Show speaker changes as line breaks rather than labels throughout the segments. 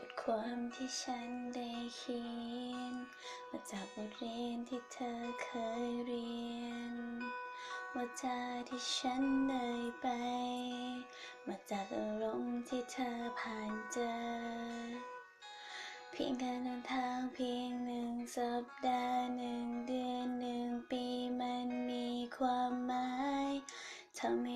ทความที่ฉันได้เขียน มาจากบทเรียนที่เธอเคยเรียน ว่าจาที่ฉันเลยไป มาจากอารมณ์ที่เธอผ่านเจอ เพียงการเดินทางเพียงหนึ่งสัปดาห์หนึ่งเดือนหนึ่งปีมันมีความหมายทำใ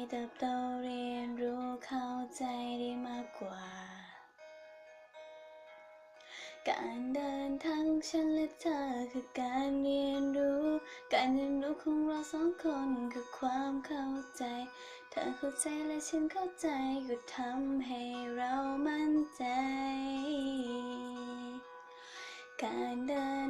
การเดินทางฉันและเธอคือการเรียนรู้ การเรียนรู้ของเราสองคนคือความเข้าใจ เธอเข้าใจและฉันเข้าใจก็ทำให้เรามั่นใจ การเดิน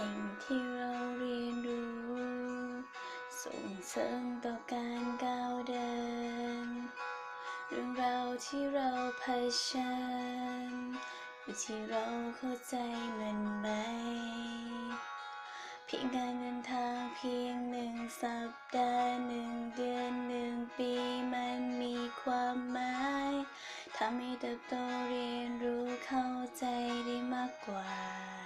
สิ่งที่เราเรียนรู้ ส่งเสริมต่อการก้าวเดิน เรื่องราวที่เราเผชิญอยู่ที่เราเข้าใจมันไหม เพียงการเดินทางเพียงหนึ่งสัปดาห์หนึ่งเดือนหนึ่งปีมันมีความหมายทำให้เติบโตเรียนรู้เข้าใจได้มากกว่า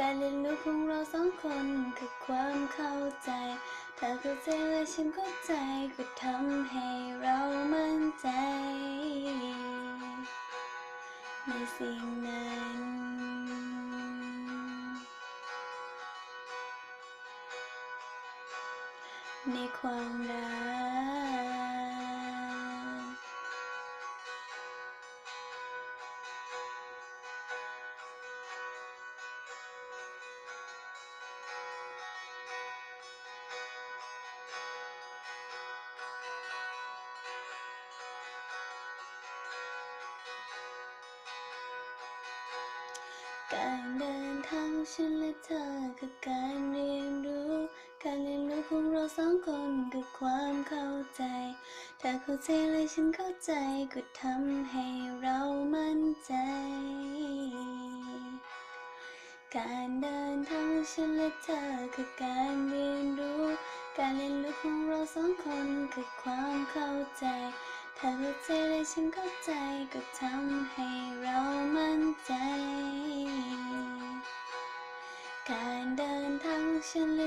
การเรียนรู้ของเราสองคนคือความเข้าใจเธอเข้าใจและฉันเข้าใจก็ทำให้เรามั่นใจ ในสิ่งนั้นในความรัก การเดินทางฉันและเธอคือการเรียนรู้ การเรียนรู้ของเราสองคนคือความเข้าใจเธอเข้าใจและฉันเข้าใจก็ทำให้เรามั่นใจ การเดินทางของฉันและเธอคือการเรียนรู้ การเรียนรู้ของเราสองคนคือความเข้าใจเธอเข้าใจและฉันเข้าใจก็ทำให้เรามั่น